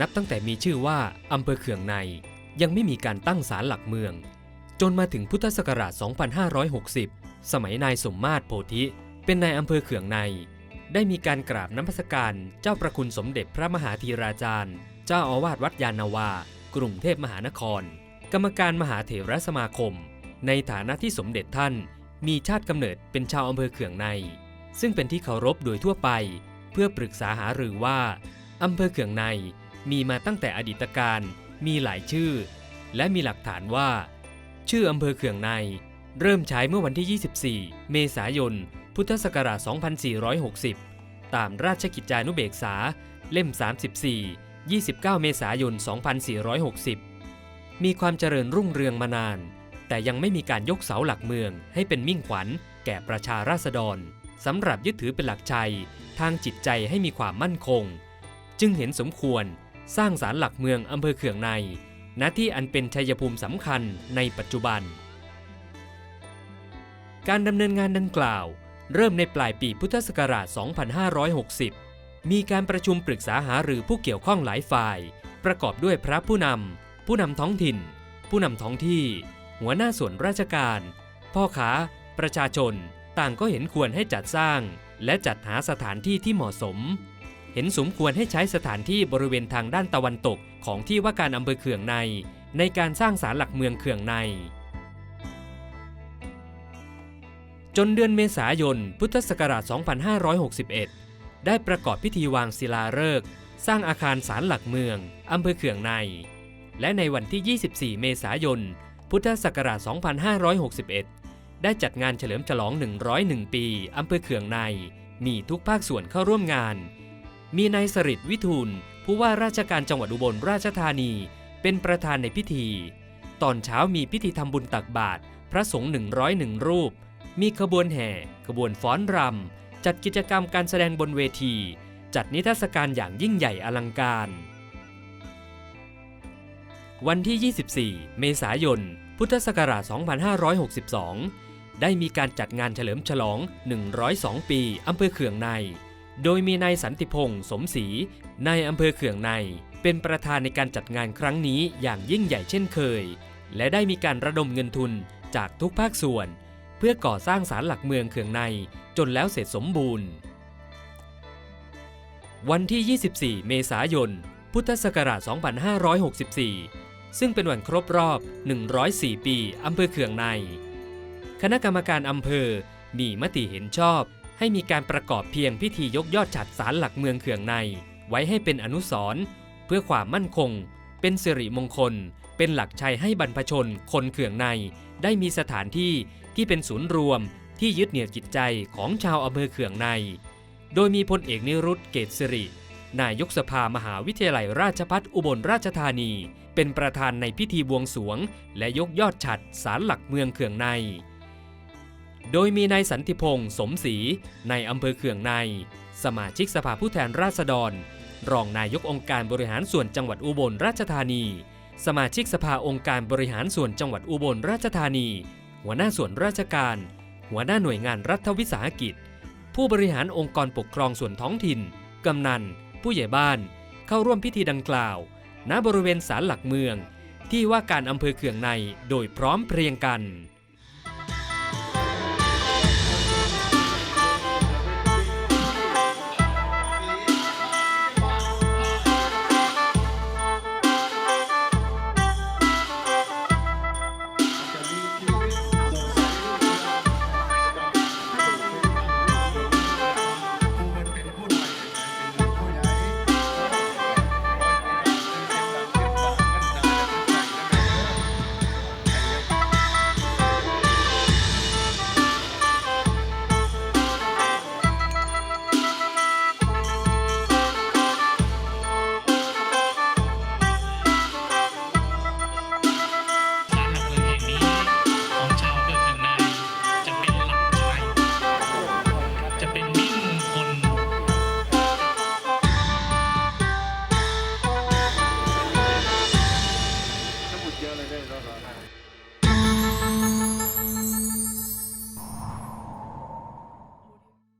นับตั้งแต่มีชื่อว่าอำเภอเขืองใน ยังไม่มีการตั้งศาลหลักเมือง จนมาถึงพุทธศักราช 2560 สมัยนายสมมาตรโพธิ เป็นนายอำเภอเขืองใน ได้มีการกราบน้ำพระการเจ้าประคุณสมเด็จพระมหาธีราจารย์ เจ้าอาวาสวัดยานาวา กรุงเทพมหานคร กรรมการมหาเถรสมาคม ในฐานะที่สมเด็จท่าน มีชาติกำเนิดเป็นชาวอำเภอเขืองใน ซึ่งเป็นที่เคารพโดยทั่วไปเพื่อปรึกษาหารือว่า อำเภอเขืองในมีมาตั้งแต่อดีตการมีหลายชื่อ และมีหลักฐานว่า ชื่ออำเภอเขืองในเริ่มใช้เมื่อวันที่ 24 เมษายน พุทธศักราช 2460 ตามราชกิจจานุเบกษา เล่ม 34 29 เมษายน 2460 มีความเจริญรุ่งเรืองมานาน แต่ยังไม่มีการยกเสาหลักเมือง ให้เป็นมิ่งขวัญ แก่ประชาราษฎรสำหรับยึดถือเป็นหลักชัย ทางจิตใจให้มีความมั่นคง จึงเห็นสมควรสร้างศาลหลักเมืองอำเภอเขืองในณที่อันเป็นชัยภูมิสำคัญในปัจจุบัน การดำเนินงานดังกล่าว เริ่มในปลายปีพุทธศักราช 2560 มีการประชุมปรึกษาหารือผู้เกี่ยวข้องหลายฝ่าย ประกอบด้วยพระผู้นำ ผู้นำท้องถิ่น ผู้นำท้องที่ หัวหน้าส่วนราชการ พ่อค้า ประชาชน ต่างก็เห็นควรให้จัดสร้าง และจัดหาสถานที่ที่เหมาะสม เห็นสมควรให้ใช้สถานที่บริเวณทางด้านตะวันตกของที่ว่าการอำเภอเขืองใน ในการสร้างศาลหลักเมืองเขืองใน จนเดือนเมษายน พุทธศักราช 2561 ได้ประกอบพิธีวางศิลาฤกษ์สร้างอาคารศาลหลักเมืองอำเภอเขืองใน และในวันที่ 24 เมษายน พุทธศักราช 2561 ได้จัดงานเฉลิมฉลอง 101 ปีอำเภอเขืองใน มีทุกภาคส่วนเข้าร่วมงาน มีนายสริตวิทูลผู้ว่าราชการจังหวัดอุบลราชธานี เป็นประธานในพิธี ตอนเช้ามีพิธีทำบุญตักบาตรพระสงฆ์101 รูป มีขบวนแห่ ขบวนฟ้อนรำ จัดกิจกรรมการแสดงบนเวที จัดนิทรรศการอย่างยิ่งใหญ่อลังการ วันที่ 24 เมษายน พุทธศักราช 2562 ได้มีการจัดงานเฉลิมฉลอง 102 ปีอำเภอเขืองใน โดยมีนายสันติพงศ์สมศรีนายอำเภอเขืองใน เป็นประธานในการจัดงานครั้งนี้อย่างยิ่งใหญ่เช่นเคย และได้มีการระดมเงินทุนจากทุกภาคส่วน เพื่อก่อสร้างศาลหลักเมืองเขืองในจนแล้วเสร็จสมบูรณ์ วันที่ 24 เมษายน พุทธศักราช 2564 ซึ่งเป็นวันครบรอบ 104 ปีอำเภอเขืองใน คณะกรรมการอำเภอมีมติเห็นชอบ ให้มีการประกอบเพียงพิธียกยอดฉัดศาลหลักเมืองเขืองใน ไว้ให้เป็นอนุสรณ์เพื่อความมั่นคง เป็นสิริมงคล เป็นหลักชัยให้บรรพชน คนเขืองใน ได้มีสถานที่ที่เป็นศูนย์รวม ที่ยึดเหนี่ยวจิตใจของชาวอำเภอเขืองใน โดยมีพลเอกนิรุตเกตสิรินายกสภามหาวิทยาลัยราชภัฏอุบลราชธานี เป็นประธานในพิธีบวงสวง และยกยอดฉัดศาลหลักเมืองเขืองใน โดยมีนายสันติพงศ์สมศรีในอำเภอเขืองใน สมาชิกสภาผู้แทนราษฎร รองนายกองค์การบริหารส่วนจังหวัดอุบลราชธานี สมาชิกสภาองค์การบริหารส่วนจังหวัดอุบลราชธานี หัวหน้าส่วนราชการ หัวหน้าหน่วยงานรัฐวิสาหกิจ ผู้บริหารองค์กรปกครองส่วนท้องถิ่น กำนัน ผู้ใหญ่บ้าน เข้าร่วมพิธีดังกล่าว ณบริเวณศาลหลักเมือง ที่ว่าการอำเภอเขืองในโดยพร้อมเพรียงกัน